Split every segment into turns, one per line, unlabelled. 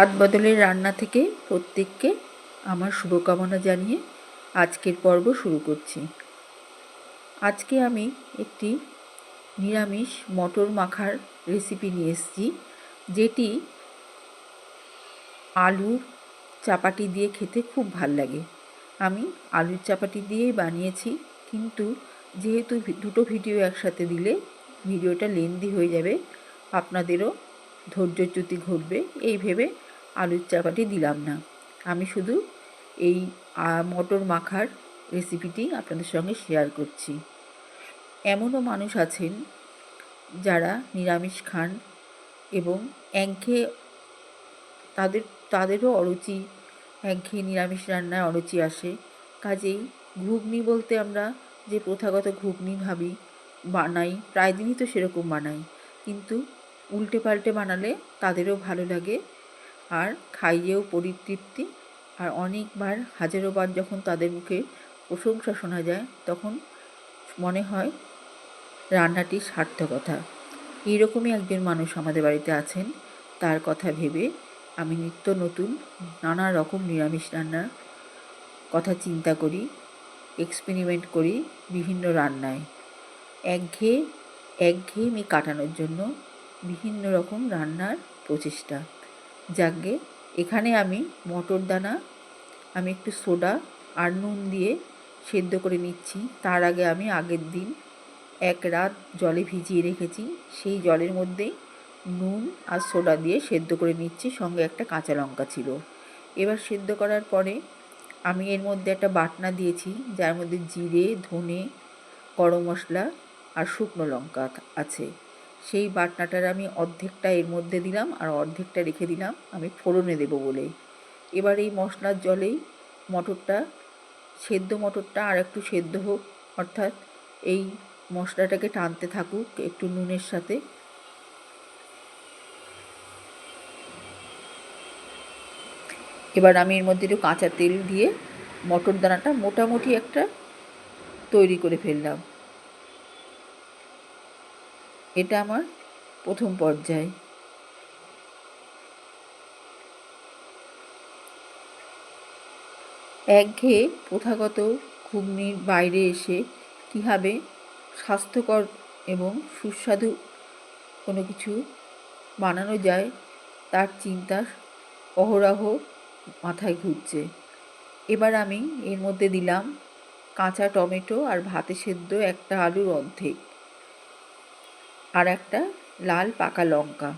হাত বদলের রান্না থেকে প্রত্যেককে আমার শুভকামনা জানিয়ে আজকের পর্ব শুরু করছি। আজকে আমি একটি নিরামিষ মটর মাখার রেসিপি নিয়ে এসেছি, যেটি আলুর চাপাটি দিয়ে খেতে খুব ভালো লাগে। আমি আলুর চাপাটি দিয়েই বানিয়েছি, কিন্তু যেহেতু দুটো ভিডিও একসাথে দিলে ভিডিওটা লেন্দি হয়ে যাবে, আপনাদেরও ধৈর্যচ্যুতি ঘটবে, এই ভেবে আলুর চাপাটি দিলাম না। আমি শুধু এই মটর মাখার রেসিপিটি আপনাদের সঙ্গে শেয়ার করছি। এমনও মানুষ আছেন যারা নিরামিষ খান এবং একঘেয়ে তাদের, তাদেরও অরুচি একঘেয়ে নিরামিষ রান্নায় অরুচি আসে। কাজেই ঘুগনি বলতে আমরা যে প্রথাগত ঘুগনি ভাবি, বানাই, প্রায় দিনই তো সেরকম বানাই। কিন্তু উল্টে পাল্টে বানালে তাদেরও ভালো লাগে আর খাইয়েও পরিতৃপ্তি। আর অনেকবার হাজারো বার যখন তাদের মুখে প্রশংসা শোনা যায়, তখন মনে হয় রান্নাটির সার্থকতা। এইরকমই একজন মানুষ আমাদের বাড়িতে আছেন। তার কথা ভেবে আমি নিত্য নতুন, নানা রকম নিরামিষ রান্নার কথা চিন্তা করি এক্সপেরিমেন্ট করি বিভিন্ন রান্নায়। একঘেয়ে, একঘেয়েমি কাটানোর জন্য বিভিন্ন রকম রান্নার প্রচেষ্টা। যাকে এখানে আমি মটর দানা, আমি একটু সোডা আর নুন দিয়ে সেদ্ধ করে নিচ্ছি। তার আগে আমি আগের দিন এক রাত জলে ভিজিয়ে রেখেছি। সেই জলের মধ্যেই নুন আর সোডা দিয়ে সেদ্ধ করে নিচ্ছি। সঙ্গে একটা কাঁচা লঙ্কা ছিল। এবার সেদ্ধ করার পরে আমি এর মধ্যে একটা বাটনা দিয়েছি, যার মধ্যে জিরে, ধনে, গরম মশলা আর শুকনো লঙ্কা আছে। সেই বাটনাটার আমি অর্ধেকটা এর মধ্যে দিলাম আর অর্ধেকটা রেখে দিলাম, আমি ফোড়নে দেবো বলে এবার এই মশলার জলেই মটরটা, সেদ্ধ মটরটা আর একটু সেদ্ধ হোক, অর্থাৎ এই মশলাটাকে টানতে থাকুক একটু নুনের সাথে। এবার আমি এর মধ্যে একটু কাঁচা তেল দিয়ে মটর দানাটা মোটামুটি একটা তৈরি করে ফেললাম। এটা আমার প্রথম পর্যায়। একঘেয়ে প্রথাগত ঘুগনির বাইরে এসে কীভাবে স্বাস্থ্যকর এবং সুস্বাদু কোনো কিছু বানানো যায়, তার চিন্তা অহরহ মাথায় ঘুরছে। এবার আমি এর মধ্যে দিলাম কাঁচা টমেটো আর ভাতে সেদ্ধ একটা আলুর অর্ধেক। আর একটা লাল পাকা লঙ্কা।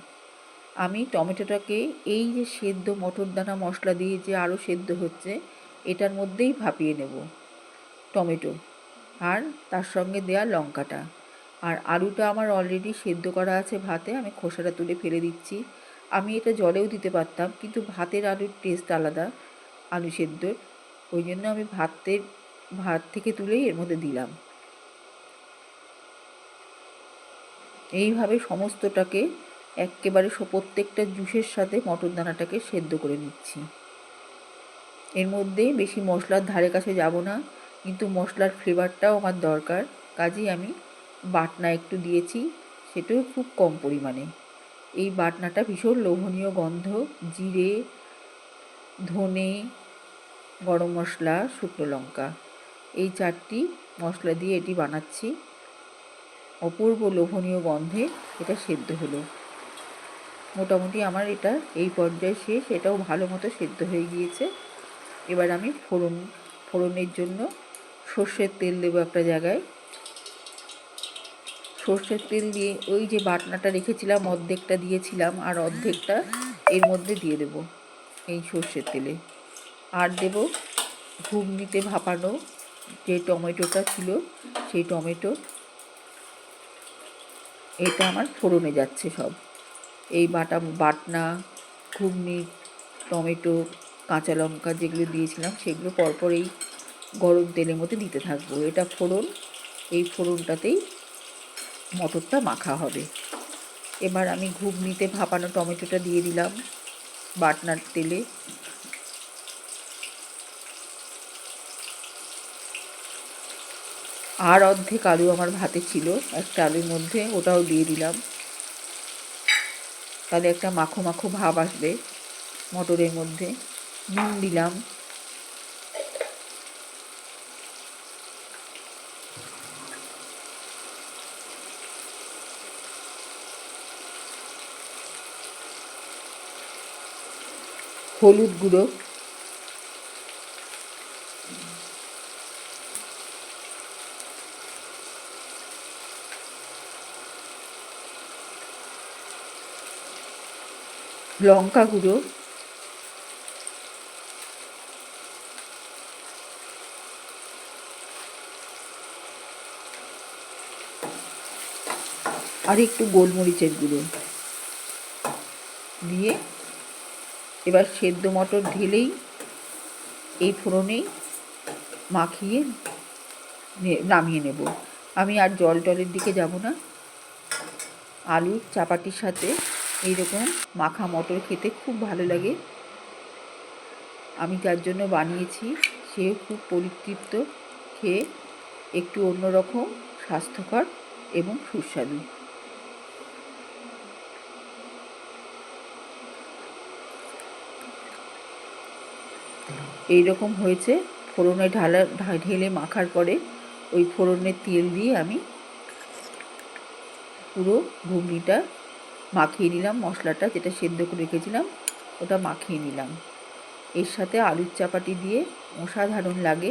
আমি টমেটোটাকে এই যে সেদ্ধ মটর দানা মশলা দিয়ে যে আরও সেদ্ধ হচ্ছে, এটার মধ্যেই ভাপিয়ে নেব টমেটো আর তার সঙ্গে দেওয়া লঙ্কাটা। আর আলুটা আমার অলরেডি সেদ্ধ করা আছে ভাতে, আমি খোসাটা তুলে ফেলে দিচ্ছি। আমি এটা জলেও দিতে পারতাম, কিন্তু ভাতের আলুর টেস্ট আলাদা, আলু সেদ্ধর। ওই জন্য আমি ভাতের, ভাত থেকে তুলেই এর মধ্যে দিলাম। এইভাবে সমস্তটাকে একেবারে প্রত্যেকটা জুসের সাথে মটর দানাটাকে সেদ্ধ করে নিচ্ছি। এর মধ্যে বেশি মশলার ধারে কাছে যাব না, কিন্তু মশলার ফ্লেভারটাও আমার দরকার। কাজেই আমি বাটনা একটু দিয়েছি, সেটাও খুব কম পরিমাণে। এই বাটনাটা ভীষণ লোভনীয় গন্ধ, জিরে, ধনে, গরম মশলা, শুকনো লঙ্কা। এই চারটি মশলা দিয়ে এটি বানাচ্ছি। অপূর্ব লোভনীয় গন্ধে এটা সেদ্ধ হলো। মোটামুটি আমার এটা এই পর্যায়ে শেষ, এটাও ভালো মতো সেদ্ধ হয়ে গিয়েছে। এবার আমি ফোড়ন, ফোড়নের জন্য সর্ষের তেল দেবো একটা জায়গায়। সর্ষের তেল দিয়ে ওই যে বাটনাটা রেখেছিলাম, অর্ধেকটা দিয়েছিলাম আর অর্ধেকটা এর মধ্যে দিয়ে দেব এই সর্ষের তেলে। আর দেব ঘুগনিতে ভাপানো যে টমেটোটা ছিল, সেই টমেটো এটা আমার ফোড়নে যাচ্ছে সব। এই বাটা বাটনা, ঘুগনি, টমেটো, কাঁচা লঙ্কা যেগুলো দিয়েছিলাম, সেগুলো পরপর এই গরম তেলের মধ্যে দিতে থাকব। এটা ফোড়ন, এই ফোড়নটাতেই মটরটা মাখা হবে। এবার আমি ঘুগনিতে ভাপানো টমেটোটা দিয়ে দিলাম বাটনার তেলে। আর অর্ধেক আলু আমার ভাতে ছিল, একটা আলুর মধ্যে, ওটাও দিয়ে দিলাম। তাহলে একটা মাখো মাখো ভাব আসবে মটরের মধ্যে। নুন দিলাম। হলুদ গুঁড়ো। লঙ্কা গুঁড়ো আর একটু গোলমরিচের গুঁড়ো। দিয়ে এবার সেদ্ধ মটর ঢেলেই এই ফোড়নেই মাখিয়ে নামিয়ে নেব। আমি আর জল টলের দিকে যাব না। আলুর চাপাটির সাথে এইরকম মাখা মটর খেতে খুব ভালো লাগে। আমি যার জন্য বানিয়েছি, সেও খুব পরিতৃপ্ত, খেয়ে একটু অন্যরকম, স্বাস্থ্যকর এবং সুস্বাদু। এই রকম হয়েছে, ফোড়নে ঢালা ঢেলে মাখার পরে ওই ফোড়নের তেল দিয়ে আমি পুরো ঘুগনিটা মাখিয়ে নিলাম মশলাটা, যেটা সেদ্ধ করে রেখেছিলাম, ওটা মাখিয়ে নিলাম। এর সাথে আলুর চাপাটি দিয়ে অসাধারণ লাগে।